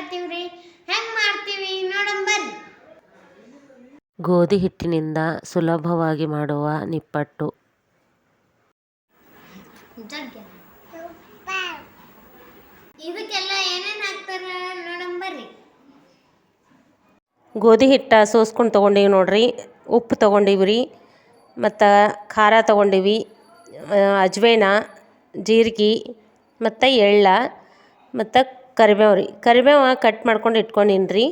ಮಾಡಾಕತ್ತೀವ್ರಿ ಹೆಂಗ್ ಮಾಡ್ತೀವಿ? ನೋಡಮ್ ಬರ್ರಿ. ಗೋಧಿ ಹಿಟ್ಟಿನಿಂದ ಸುಲಭವಾಗಿ ಮಾಡುವ ನಿಪ್ಪಟ್ಟು. ಜಗ್ಗ. ಇದಕ್ಕೆಲ್ಲ ಏನೇನ್ ಹಾಕ್ತಾರ ನೋಡಮ್ ಬರ್ರಿ. ಗೋಧಿ ಹಿಟ್ಟ ಸೋಸ್ಕೊಂಡು ತೊಗೊಂಡೀವಿ ನೋಡ್ರಿ. ಉಪ್ಪು ತೊಗೊಂಡೀವಿ ರೀ ಮತ್ತು ಖಾರ ತೊಗೊಂಡೀವಿ. ಅಜ್ವೇನ ಜೀರಿಗೆ ಮತ್ತು ಎಳ್ಳ ಮತ್ತು ಕರಿಬೇವು ರೀ. ಕರಿಬೇವು ಕಟ್ ಮಾಡ್ಕೊಂಡು ಇಟ್ಕೊಂಡಿನ್ರಿ.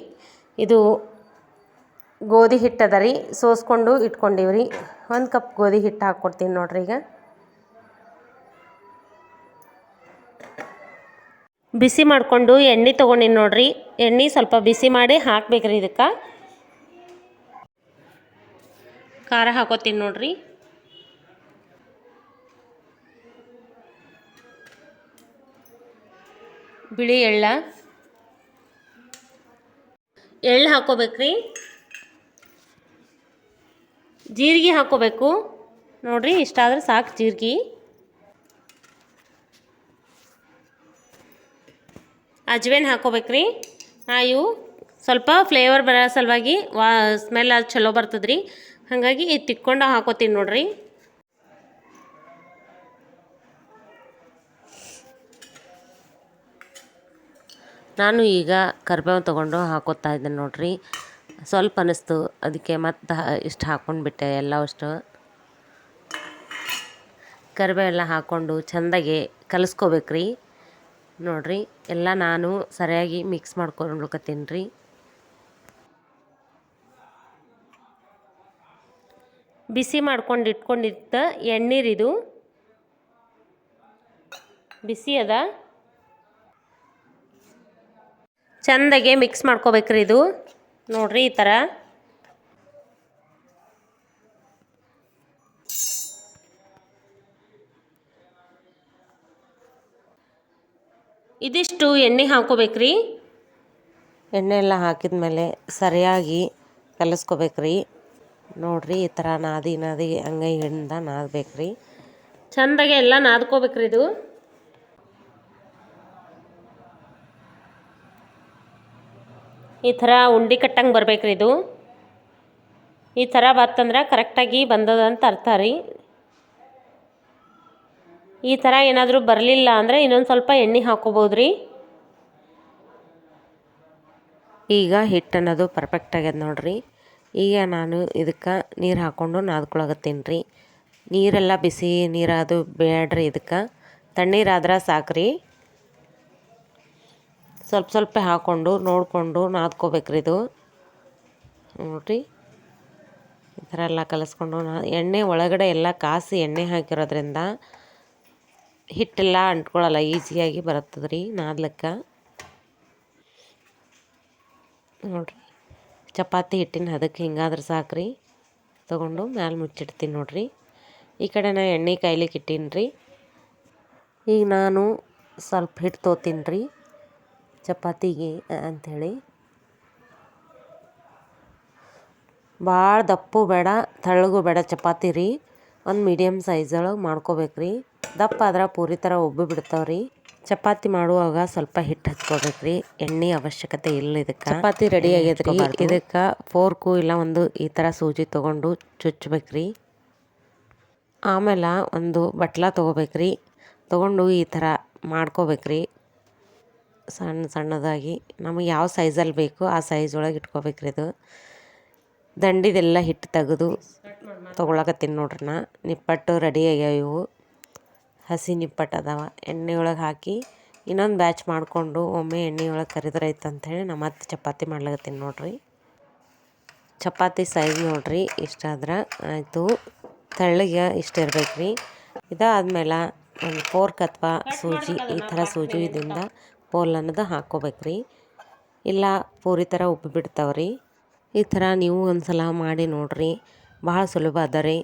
ಇದು ಗೋಧಿ ಹಿಟ್ಟು ಅದ ರೀ. ಸೋಸ್ಕೊಂಡು ಇಟ್ಕೊಂಡೀವಿ ರೀ. ಒಂದು ಕಪ್ ಗೋಧಿ ಹಿಟ್ಟು ಹಾಕ್ಕೊಡ್ತೀನಿ ನೋಡ್ರಿ ಈಗ. ಬಿಸಿ ಮಾಡಿಕೊಂಡು ಎಣ್ಣೆ ತೊಗೊಂಡಿನಿ ನೋಡ್ರಿ. ಎಣ್ಣೆ ಸ್ವಲ್ಪ ಬಿಸಿ ಮಾಡಿ ಹಾಕ್ಬೇಕ್ರಿ ಇದಕ್ಕೆ. ಖಾರ ಹಾಕೋತೀನಿ ನೋಡ್ರಿ. ಬಿಳಿ ಎಳ್ಳ. ಎಳ್ಳು ಹಾಕೋಬೇಕ್ರಿ ಜೀರಿಗೆ ಹಾಕೋಬೇಕು ನೋಡ್ರಿ, ಇಷ್ಟಾದ್ರೆ ಸಾಕು ಜೀರಿಗೆ. ಅಜ್ವೇನ್ ಹಾಕೋಬೇಕ್ರಿ ಹಾಂ ಇವು ಸ್ವಲ್ಪ ಫ್ಲೇವರ್ ಬರೋ ಸಲುವಾಗಿ ವಾ ಸ್ಮೆಲ್ ಅದು ಚಲೋ ಬರ್ತದ್ರಿ. ಹಾಗಾಗಿ ಇದು ತಿಕ್ಕೊಂಡು ಹಾಕೋತೀನಿ ನೋಡ್ರಿ. ನಾನು ಈಗ ಕರ್ಬೇವು ತೊಗೊಂಡು ಹಾಕೋತಾ ಇದ್ದೇನೆ ನೋಡಿರಿ. ಸ್ವಲ್ಪ ಅನ್ನಿಸ್ತು ಅದಕ್ಕೆ ಮತ್ತೆ ಇಷ್ಟು ಹಾಕ್ಕೊಂಡ್ಬಿಟ್ಟೆ ಎಲ್ಲ ಅಷ್ಟು. ಕರಿಬೇವೆಲ್ಲ ಹಾಕ್ಕೊಂಡು ಚೆಂದಾಗಿ ಕಲಿಸ್ಕೋಬೇಕ್ರಿ. ನೋಡಿರಿ, ಎಲ್ಲ ನಾನು ಸರಿಯಾಗಿ ಮಿಕ್ಸ್ ಮಾಡ್ಕೊಂಡ್ಕತ್ತೀನಿ ರೀ ಬಿಸಿ ಮಾಡ್ಕೊಂಡು ಇಟ್ಕೊಂಡಿದ್ದ ಎಣ್ಣೀರಿದು. ಬಿಸಿ ಅದ. ಚೆಂದಾಗೆ ಮಿಕ್ಸ್ ಮಾಡ್ಕೋಬೇಕ್ರಿ ಇದು. ನೋಡ್ರಿ ಈ ಥರ ಇದಿಷ್ಟು ಎಣ್ಣೆ ಹಾಕೋಬೇಕ್ರಿ. ಎಣ್ಣೆ ಎಲ್ಲ ಹಾಕಿದ ಮೇಲೆ ಸರಿಯಾಗಿ ಕಲಿಸ್ಕೋಬೇಕ್ರಿ. ನೋಡ್ರಿ ಈ ಥರ ನಾದಿ ನಾದಿ ಅಂಗೈಯಿಂದ ನಾದಬೇಕ್ರಿ. ಚೆಂದಾಗೆ ಎಲ್ಲ ನಾದ್ಕೋಬೇಕ್ರಿ ಇದು. ಈ ಥರ ಉಂಡೆ ಕಟ್ಟಂಗೆ ಬರ್ಬೇಕ್ರಿ ಇದು. ಈ ಥರ ಬಂತಂದ್ರೆ ಕರೆಕ್ಟಾಗಿ ಬಂದದ ಅಂತ ಅರ್ಥ ರೀ. ಈ ಥರ ಏನಾದರೂ ಬರಲಿಲ್ಲ ಅಂದರೆ ಇನ್ನೊಂದು ಸ್ವಲ್ಪ ಎಣ್ಣೆ ಹಾಕೋಬೋದು ರೀ. ಈಗ ಹಿಟ್ಟು ಅನ್ನೋದು ಪರ್ಫೆಕ್ಟ್ ಆಗ್ಯದ ನೋಡ್ರಿ. ಈಗ ನಾನು ಇದಕ್ಕೆ ನೀರು ಹಾಕ್ಕೊಂಡು ನಾದ್ಕೊಳಗತ್ತೀನಿ ರೀ. ನೀರೆಲ್ಲ ಬಿಸಿ ನೀರಾದು ಬೇಡ್ರಿ ಇದಕ್ಕೆ. ತಣ್ಣೀರಾದ್ರೆ ಸಾಕ್ರಿ. ಸ್ವಲ್ಪ ಸ್ವಲ್ಪ ಹಾಕ್ಕೊಂಡು ನೋಡಿಕೊಂಡು ನಾದ್ಕೋಬೇಕ್ರಿ ಇದು ನೋಡ್ರಿ. ಈ ಥರ ಎಲ್ಲ ಕಲಿಸ್ಕೊಂಡು ನಾ ಎಣ್ಣೆ ಒಳಗಡೆ ಎಲ್ಲ ಕಾಸಿ ಎಣ್ಣೆ ಹಾಕಿರೋದ್ರಿಂದ ಹಿಟ್ಟೆಲ್ಲ ಅಂಟ್ಕೊಳ್ಳಲ್ಲ, ಈಸಿಯಾಗಿ ಬರುತ್ತದೆ ರೀ ನಾದ್ಲಿಕ್ಕೆ. ನೋಡ್ರಿ. ಚಪಾತಿ ಹಿಟ್ಟಿನ ಅದಕ್ಕೆ ಹಿಂಗಾದ್ರೆ ಸಾಕ್ರಿ. ತೊಗೊಂಡು ಮ್ಯಾಲೆ ಮುಚ್ಚಿಡ್ತೀನಿ ನೋಡ್ರಿ. ಈ ಕಡೆ ನಾ ಎಣ್ಣೆ ಕಾಯ್ಲಿಕ್ಕೆ ಇಟ್ಟೀನಿ ರೀ ಈಗ ನಾನು ಸ್ವಲ್ಪ ಹಿಟ್ಟು ತೊಗೋತೀನಿ ರೀ ಚಪಾತಿಗೆ ಅಂಥೇಳಿ. ಭಾಳ ದಪ್ಪು ಬೇಡ ತೆಳ್ಳಗೂ ಬೇಡ ಚಪಾತಿ ರೀ. ಒಂದು ಮೀಡಿಯಮ್ ಸೈಜ್ ಒಳಗೆ ಮಾಡ್ಕೋಬೇಕ್ರಿ ದಪ್ಪ ಆದ್ರೆ ಪೂರಿ ಥರ ಉಬ್ಬಿ ಬಿಡ್ತಾವ್ರಿ ಚಪಾತಿ ಮಾಡುವಾಗ ಸ್ವಲ್ಪ ಹಿಟ್ಟು ಹಚ್ಕೋಬೇಕ್ರಿ ಎಣ್ಣೆ ಅವಶ್ಯಕತೆ ಇಲ್ಲ ಇದಕ್ಕೆ. ಚಪಾತಿ ರೆಡಿ ಆಗೈತ್ರಿ. ಇದಕ್ಕೆ ಫೋರ್ಕು ಇಲ್ಲ ಒಂದು ಈ ಥರ ಸೂಜಿ ತೊಗೊಂಡು ಚುಚ್ಚಬೇಕ್ರಿ ಆಮೇಲೆ ಒಂದು ಬಟ್ಲ ತೊಗೋಬೇಕ್ರಿ ತೊಗೊಂಡು ಈ ಥರ ಮಾಡ್ಕೋಬೇಕ್ರಿ ಸಣ್ಣ ಸಣ್ಣದಾಗಿ ನಮಗೆ ಯಾವ ಸೈಜಲ್ಲಿ ಬೇಕು ಆ ಸೈಜ್ ಒಳಗೆ ಇಟ್ಕೋಬೇಕ್ರಿ ಇದು. ದಂಡಿದೆಲ್ಲ ಹಿಟ್ಟು ತೆಗೆದು ತೊಗೊಳಕತ್ತೀನಿ ನೋಡ್ರಿ ನಾ. ನಿಪ್ಪಟ್ಟು ರೆಡಿ ಆಗ್ಯಾವ ಇವು. ಹಸಿ ನಿಪ್ಪಟ್ಟು ಅದಾವ. ಎಣ್ಣೆ ಹಾಕಿ ಇನ್ನೊಂದು ಬ್ಯಾಚ್ ಮಾಡಿಕೊಂಡು ಒಮ್ಮೆ ಎಣ್ಣೆಯೊಳಗೆ ಒಳಗೆ ಕರಿದ್ರೈತೆ ಅಂಥೇಳಿ ನಾ ಮತ್ತೆ ಚಪಾತಿ ಮಾಡ್ಲಕತ್ತೀನಿ ನೋಡ್ರಿ. ಚಪಾತಿ ಸೈಜ್ ನೋಡ್ರಿ ಇಷ್ಟಾದ್ರೆ ಆಯಿತು. ತೆಳ್ಳಗೆ ಇಷ್ಟು ಇರ್ಬೇಕು ರೀ ಇದಾದ್ಮೇಲೆ ಒಂದು ಫೋರ್ಕ್ ಅಥವಾ ಸೂಜಿ, ಈ ಥರ ಸೂಜಿ ಇದರಿಂದ ಪೋಲ್ ಅನ್ನೋದು ಹಾಕ್ಕೋಬೇಕ್ರಿ. ಇಲ್ಲ ಪೂರಿ ಥರ ಉಪ್ಪು ಬಿಡ್ತಾವ್ರಿ. ಈ ಥರ ನೀವು ಒಂದು ಸಲ ಮಾಡಿ ನೋಡ್ರಿ. ಭಾಳ ಸುಲಭ ಅದ ರೀ.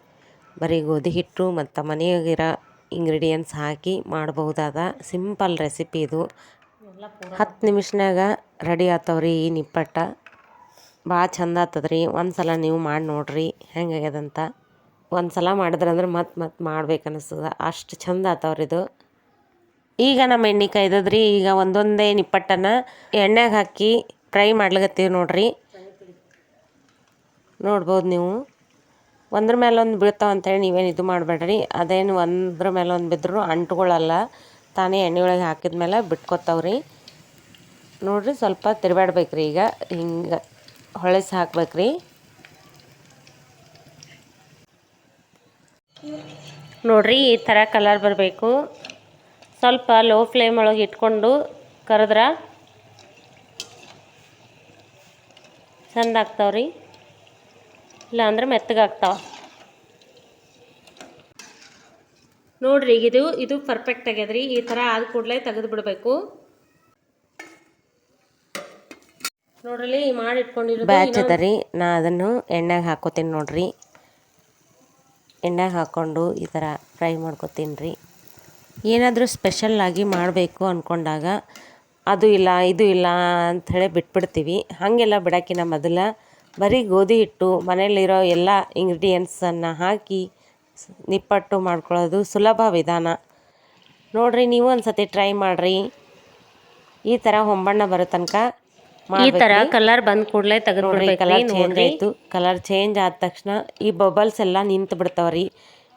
ಬರೀ ಗೋಧಿ ಹಿಟ್ಟು ಮತ್ತು ಮನೆಯಾಗಿರೋ ಇಂಗ್ರೀಡಿಯೆಂಟ್ಸ್ ಹಾಕಿ ಮಾಡಬಹುದಾದ ಸಿಂಪಲ್ ರೆಸಿಪಿ ಇದು. ಹತ್ತು ನಿಮಿಷನಾಗ ರೆಡಿ ಆತವ್ರಿ ಈ ನಿಪ್ಪಟ್ಟ. ಭಾಳ ಚಂದ ಆಗ್ತದ ರೀ ಒಂದು ಸಲ ನೀವು ಮಾಡಿ ನೋಡ್ರಿ ಹೆಂಗಾಗ್ಯದಂತ. ಒಂದು ಸಲ ಮಾಡಿದ್ರಂದ್ರೆ ಮತ್ತೆ ಮತ್ತೆ ಮಾಡ್ಬೇಕು ಅನ್ನಿಸ್ತದ ಅಷ್ಟು ಚಂದ ಆತವ್ರಿ ಇದು ಈಗ ನಮ್ಮ ಎಣ್ಣೆ ಕಾಯ್ದದ್ರಿ, ಈಗ ಒಂದೊಂದೇ ನಿಪ್ಪಟ್ಟನ್ನು ಎಣ್ಣೆಗೆ ಹಾಕಿ ಫ್ರೈ ಮಾಡ್ಲಿಕತ್ತೀವಿ ನೋಡ್ರಿ. ನೋಡ್ಬೋದು ನೀವು. ಒಂದ್ರ ಮೇಲೆ ಒಂದು ಬೀಳ್ತಾವ ಅಂತೇಳಿ ನೀವೇನು ಇದು ಮಾಡಬೇಡ್ರಿ. ಅದೇನು ಒಂದ್ರ ಮೇಲೆ ಒಂದು ಬಿದ್ದರೂ ಅಂಟ್ಕೊಳ್ಳಲ್ಲ ತಾನೇ ಎಣ್ಣೆ ಒಳಗೆ ಹಾಕಿದ ಮೇಲೆ ಬಿಟ್ಕೊತಾವ್ರಿ ನೋಡ್ರಿ ಸ್ವಲ್ಪ ತಿರ್ಬ್ಯಾಡ್ಬೇಕ್ರಿ ಈಗ. ಹಿಂಗೆ ಹೊಳೆಸಿ ಹಾಕ್ಬೇಕ್ರಿ. ನೋಡ್ರಿ ಈ ಥರ ಕಲರ್ ಬರಬೇಕು. ಸ್ವಲ್ಪ ಲೋ ಫ್ಲೇಮ್ ಒಳಗೆ ಇಟ್ಕೊಂಡು ಕರೆದ್ರೆ. ಚಂದ ಆಗ್ತಾವ್ರಿ ಇಲ್ಲ ಅಂದ್ರೆ ಮೆತ್ತಗಾಗ್ತಾವ. ನೋಡ್ರಿ ಈಗ ಇದು ಇದು ಪರ್ಫೆಕ್ಟ್ ಆಗ್ಯದ್ರಿ. ಈ ಥರ ಆದ ಕೂಡಲೇ ತೆಗೆದು ಬಿಡಬೇಕು. ನೋಡ್ರಿ ಮಾಡಿ ಇಟ್ಕೊಂಡಿರೋದು ಬ್ಯಾಚ್ ಅದ ರೀ ನಾ ಅದನ್ನು ಎಣ್ಣೆಗೆ ಹಾಕೋತೀನಿ ನೋಡ್ರಿ. ಎಣ್ಣೆಗೆ ಹಾಕ್ಕೊಂಡು ಈ ಥರ ಫ್ರೈ ಮಾಡ್ಕೊತೀನಿ ರೀ ಏನಾದರೂ ಸ್ಪೆಷಲ್ ಆಗಿ ಮಾಡಬೇಕು ಅಂದ್ಕೊಂಡಾಗ ಅದು ಇಲ್ಲ ಇದು ಇಲ್ಲ ಅಂಥೇಳಿ ಬಿಟ್ಬಿಡ್ತೀವಿ. ಹಾಗೆಲ್ಲ ಬಿಡೋಕ್ಕಿಂತ ಮೊದಲ ಬರೀ ಗೋಧಿ ಹಿಟ್ಟು ಮನೆಯಲ್ಲಿರೋ ಎಲ್ಲ ಇಂಗ್ರೀಡಿಯೆಂಟ್ಸನ್ನು ಹಾಕಿ ನಿಪ್ಪಟ್ಟು ಮಾಡ್ಕೊಳ್ಳೋದು ಸುಲಭ ವಿಧಾನ. ನೋಡ್ರಿ ನೀವು ಒಂದು ಸತಿ ಟ್ರೈ ಮಾಡಿರಿ. ಈ ಥರ ಹೊಂಬಣ್ಣ ಬರೋ ತನಕ ಈ ಥರ ಕಲರ್ ಬಂದ ಕೂಡಲೇ ತೆಗೆದು ಕಲರ್ ಚೇಂಜ್ ಆಯಿತು. ಕಲರ್ ಚೇಂಜ್ ಆದ ತಕ್ಷಣ ಈ ಬಬಲ್ಸ್ ಎಲ್ಲ ನಿಂತು ಬಿಡ್ತಾವ್ರಿ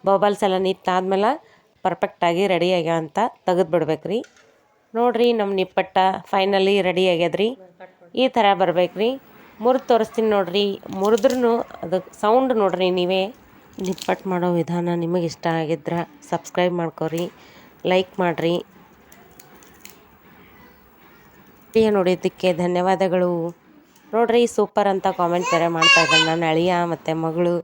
ಬಬಲ್ಸ್ ಎಲ್ಲ ನಿಂತಾದ್ಮೇಲೆ ಪರ್ಫೆಕ್ಟಾಗಿ ರೆಡಿ ಆಗ್ಯಾವ ಅಂತ ತೆಗೆದು ಬಿಡ್ಬೇಕ್ರಿ. ನೋಡ್ರಿ ನಮ್ಮ ನಿಪ್ಪಟ್ಟ ಫೈನಲಿ ರೆಡಿ ಆಗ್ಯದ್ರಿ. ಈ ಥರ ರೀ ಮುರಿದು ತೋರಿಸ್ತೀನಿ ನೋಡ್ರಿ. ಮುರಿದ್ರೂ ಅದು ಸೌಂಡ್ ನೋಡ್ರಿ ನೀವೇ. ನಿಪ್ಪಟ್ಟು ಮಾಡೋ ವಿಧಾನ ನಿಮಗೆ ಇಷ್ಟ ಆಗಿದ್ರೆ ಸಬ್ಸ್ಕ್ರೈಬ್ ಮಾಡ್ಕೊರಿ ಲೈಕ್ ಮಾಡಿರಿ. ವಿಡಿಯೋ ನೋಡಿದ್ದಕ್ಕೆ ಧನ್ಯವಾದಗಳು. ನೋಡ್ರಿ ಸೂಪರ್ ಅಂತ ಕಾಮೆಂಟ್ ಬೇರೆ ಮಾಡ್ತಾ ಇದ್ದಾನೆ ನನ್ನ ಅಳಿಯ ಮತ್ತು ಮಗಳು.